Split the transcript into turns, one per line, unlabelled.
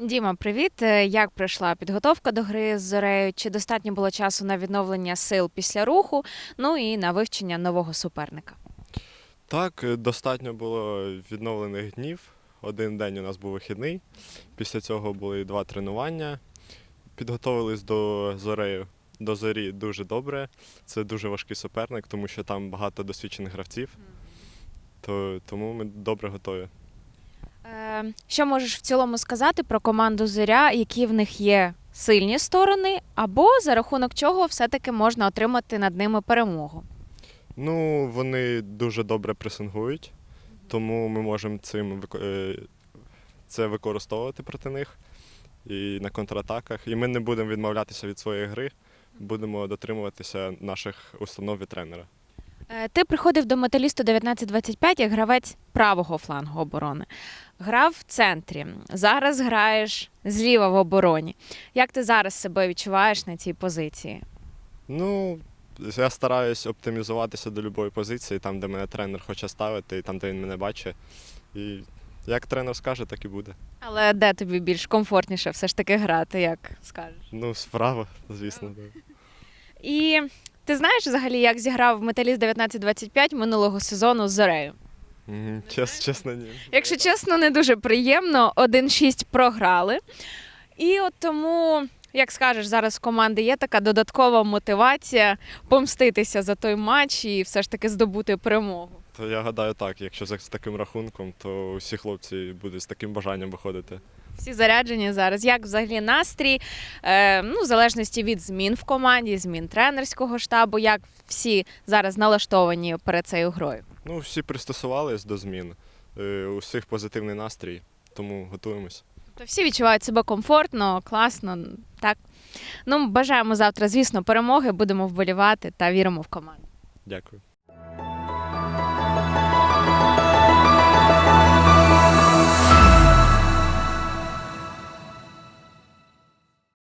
Діма, привіт. Е, Як пройшла підготовка до гри з зорею? Чи достатньо було часу на відновлення сил після руху? Ну і на вивчення нового суперника?
Так, е, достатньо було відновлених днів. Один день у нас був вихідний. Після цього були два тренування. Підготовились до зорею. До зорі дуже добре. Це дуже важкий суперник, тому що там багато досвідчених гравців. То, тому ми добре готові.
Е, Що можеш в цілому сказати про команду Зоря, які в них є сильні сторони, або за рахунок чого все-таки можна отримати над ними перемогу?
Ну, вони дуже добре пресингують, тому ми можемо цим е, це використовувати проти них і на контратаках. І ми не будемо відмовлятися від своєї гри, будемо дотримуватися наших установ і тренера.
Е, Ти приходив до металісту 1925 як гравець правого флангу оборони. Грав в центрі. Зараз граєш зліва в обороні. Як ти зараз себе відчуваєш на цій позиції?
Ну, я стараюсь оптимізуватися до будь-якої позиції, там, де мене тренер хоче ставити, і там, де він мене бачить. І як тренер скаже, так і буде.
Але де тобі більш комфортніше все ж таки грати, як скажеш?
Ну, справа, звісно. Да.
І ти знаєш взагалі, як зіграв металіст 1925 минулого сезону з Зорею?
Мгм, Чес, чесно, ні.
Якщо чесно, не дуже приємно. 1-6 програли. І от тому, як скажеш, зараз в команди є така додаткова мотивація помститися за той матч і все ж таки здобути перемогу.
То я гадаю так, якщо з таким рахунком, то всі хлопці будуть з таким бажанням виходити.
Всі заряджені зараз. Як взагалі настрій? Е, ну, в залежності від змін в команді, змін тренерського штабу, як всі зараз налаштовані перед цією грою.
Ну, всі пристосувались до змін. Е, У всіх позитивний настрій, тому готуємось.
То всі відчувають себе комфортно, класно. Так. Ну, бажаємо завтра, звісно, перемоги. Будемо вболівати та віримо в команду.
Дякую.